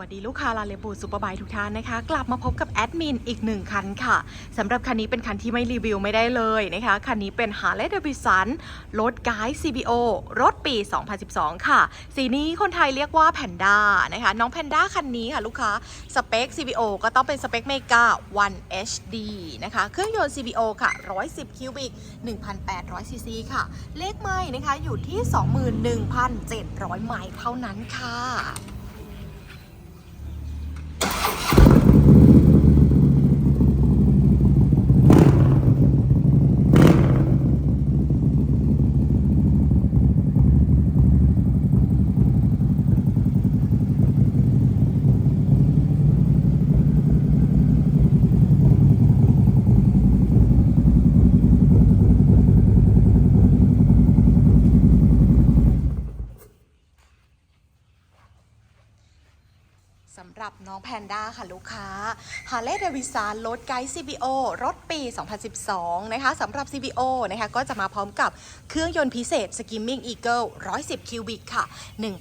วัสดีลูกค้าลาเลบูซูเปอร์บายทุกท่านนะคะ กลับมาพบกับแอดมินอีกหนึ่งคันค่ะสำหรับคันนี้เป็นคันที่ไม่รีวิวไม่ได้เลยนะคะ คันนี้เป็น Harley Davidson รถไกด์ CBO รถปี 2012 ค่ะ สีนี้คนไทยเรียกว่าแพนด้านะคะ น้องแพนด้าคันนี้ค่ะลูกค้า สเปค CBO ก็ต้องเป็นสเปคเมกา 1 HD นะคะ เครื่องยนต์ CBO ค่ะ 110 คิวบิก 1,800 ซีซีค่ะ เลขไม้นะคะอยู่ที่ 21,700 ไมล์เท่านั้นค่ะ you. ำหรับน้องแพนด้าค่ะลูกค้า Harley Davidson รถไกด์ CBO รถปี 2012 นะคะสำหรับ CBO นะคะก็จะมาพร้อมกับเครื่องยนต์พิเศษ Skimming Eagle 110 คิวบิกค่ะ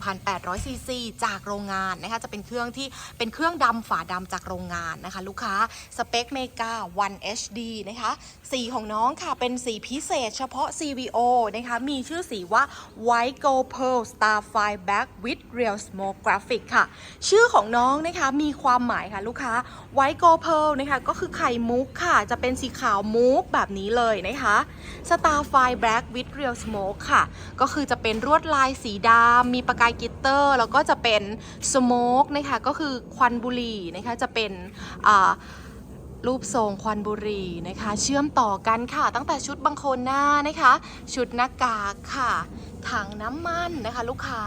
1,800 ซีซี จากโรงงานนะคะจะเป็นเครื่องที่เป็นเครื่องดำฝาดำจากโรงงานนะคะ ลูกค้าสเปคเมกา 1 HD นะคะสีของน้องค่ะเป็นสีพิเศษเฉพาะ CVO นะคะมีชื่อสีว่า White Gold Pearl Starfire Black with Real Smoke Graphic ค่ะ ชื่อของน้องนะคะมีความหมายค่ะลูกค้า White Gold Pearl นะคะก็คือไข่มุกค่ะ จะเป็นสีขาวมุกแบบนี้เลยนะคะ Starfire Black with Real Smoke ค่ะ ก็คือจะเป็นรวดลายสีดำมีประกายกิตเตอร์ แล้วก็จะเป็น Smoke นะคะก็คือควันบุหรี่นะคะจะเป็นรูปทรงควันบุหรี่นะคะ เชื่อมต่อกันค่ะ ตั้งแต่ชุดบังโคลนหน้านะคะ ชุดหน้ากากค่ะ ถังน้ำมันนะคะ ลูกค้า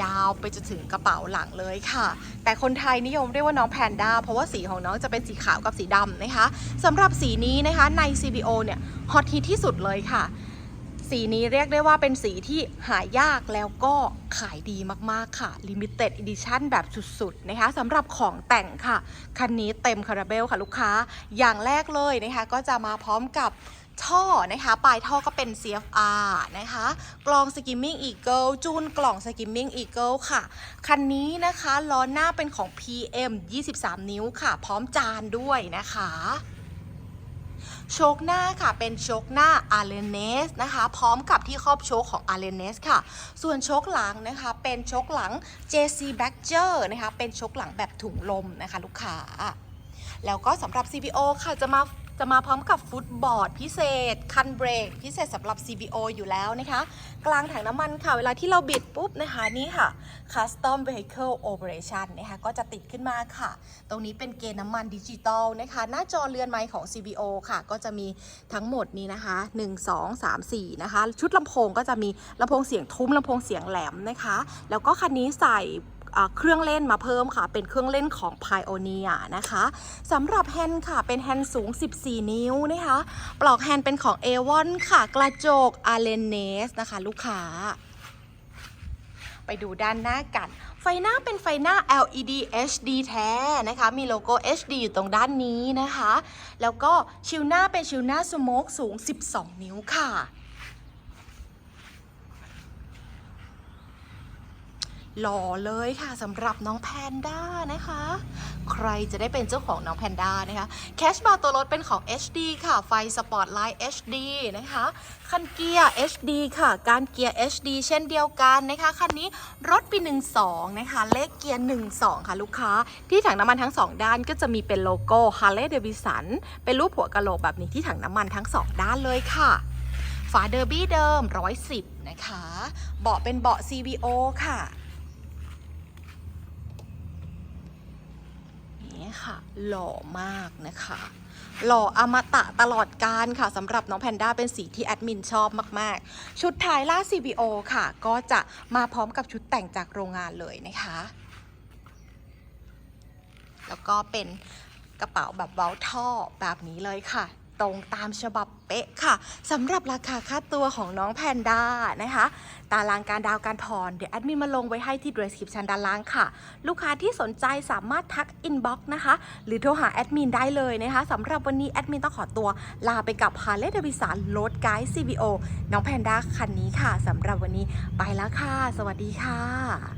ยาวไปจนถึงกระเป๋าหลังเลยค่ะ แต่คนไทยนิยมเรียกว่าน้องแพนด้าเพราะว่าสีของน้องจะเป็นสีขาวกับสีดำนะคะสำหรับสีนี้นะคะใน CBO เนี่ยฮอตฮิตที่สุดเลยค่ะ สีนี้เรียกได้ว่าเป็นสีที่หายากแล้วก็ขายดีมากๆค่ะ Limited Edition แบบสุดๆนะคะสำหรับของแต่งค่ะ คันนี้เต็มคาราเบลค่ะลูกค้า อย่างแรกเลยนะคะก็จะมาพร้อมกับท่อนะคะปลายท่อก็เป็น CFR นะคะกล่อง Skimming Eagle จูนกล่อง Skimming Eagle ค่ะ คันนี้นะคะล้อหน้าเป็นของ PM 23 นิ้วค่ะ พร้อมจานด้วยนะคะ โชคหน้าค่ะเป็นโชคหน้า a r l e n e s นสนะคะ พร้อมกับที่ครอบโชคของ a r l e n e s ค่ะ ส่วนโชคหลังนะคะ เป็นโชคหลัง JC Badger นะคะ เป็นโชคหลังแบบถุงลมนะคะ ลูกค้า แล้วก็สำหรับ CBO ค่ะจะมาจะมาพร้อมกับฟุตบอร์ดพิเศษ คันเบรกพิเศษสำหรับ CBO อยู่แล้วนะคะ กลางถังน้ำมันค่ะ เวลาที่เราบิดปุ๊บนะคะนี่ค่ะ Custom Vehicle Operation นะคะก็จะติดขึ้นมาค่ะ ตรงนี้เป็นเกณฑ์น้ำมันดิจิตอลนะคะ หน้าจอเรือนไมค์ของ CBO ค่ะ ก็จะมีทั้งหมดนี้นะคะ 1 2 3 4 นะคะ ชุดลำโพงก็จะมีลำโพงเสียงทุ้มลำโพงเสียงแหลมนะคะ แล้วก็คันนี้ใส่เครื่องเล่นมาเพิ่มค่ะ เป็นเครื่องเล่นของ Pioneer นะคะสำหรับแฮนด์ค่ะ เป็นแฮนด์สูง 14 นิ้วนะคะ ปลอกแฮนด์เป็นของ A1 ค่ะ กระจก a l e n e s นะคะ ลูกค้า ไปดูด้านหน้ากัน ไฟหน้าเป็นไฟหน้า LED HD แท้นะคะ มีโลโก้ HD อยู่ตรงด้านนี้นะคะ แล้วก็ชิลหน้าเป็นชิลหน้าสโมกสูง 12 นิ้วค่ะ หล่อเลยค่ะสำหรับน้องแพนด้านะคะ ใครจะได้เป็นเจ้าของน้องแพนด้านะคะแคชบาร์ตัวรถเป็นของ HD ค่ะ ไฟสปอร์ตไลท์ HD นะคะ คันเกียร์ HD ค่ะ การเกียร์ HD เช่นเดียวกันนะคะ คันนี้รถปี 12 นะคะ เลขเกียร์ 12 ค่ะลูกค้า ที่ถังน้ำมันทั้ง 2 ด้านก็จะมีเป็นโลโก้ Harley Davidson เป็นรูปหัวกะโหลกแบบนี้ที่ถังน้ำมันทั้ง 2 ด้านเลยค่ะฝาเดอร์บี้เดิม 110 นะคะ เบาะเป็นเบาะ CVO ค่ะ นี่ค่ะ หล่อมากนะคะ หล่ออมตะตลอดการค่ะสำหรับน้องแพนด้าเป็นสีที่แอดมินชอบมาก ๆ ชุดท้ายล่า CBO ค่ะ ก็จะมาพร้อมกับชุดแต่งจากโรงงานเลยนะคะ แล้วก็เป็นกระเป๋าแบบเว้าท่อแบบนี้เลยค่ะ ตรงตามฉบับ ป๊ะค่ะสำหรับราคาค่าตัวของน้องแพนด้านะคะ ตารางการดาวน์การผ่อน เดี๋ยวแอดมินมาลงไว้ให้ที่ description ด้านล่างค่ะ ลูกค้าที่สนใจสามารถทัก inbox นะคะ หรือโทรหาแอดมินได้เลยนะคะสำหรับวันนี้แอดมินต้องขอตัวลาไปกับ Harley Davidson Road Guide CBO น้องแพนด้าคันนี้ค่ะสำหรับวันนี้ไปแล้วค่ะ สวัสดีค่ะ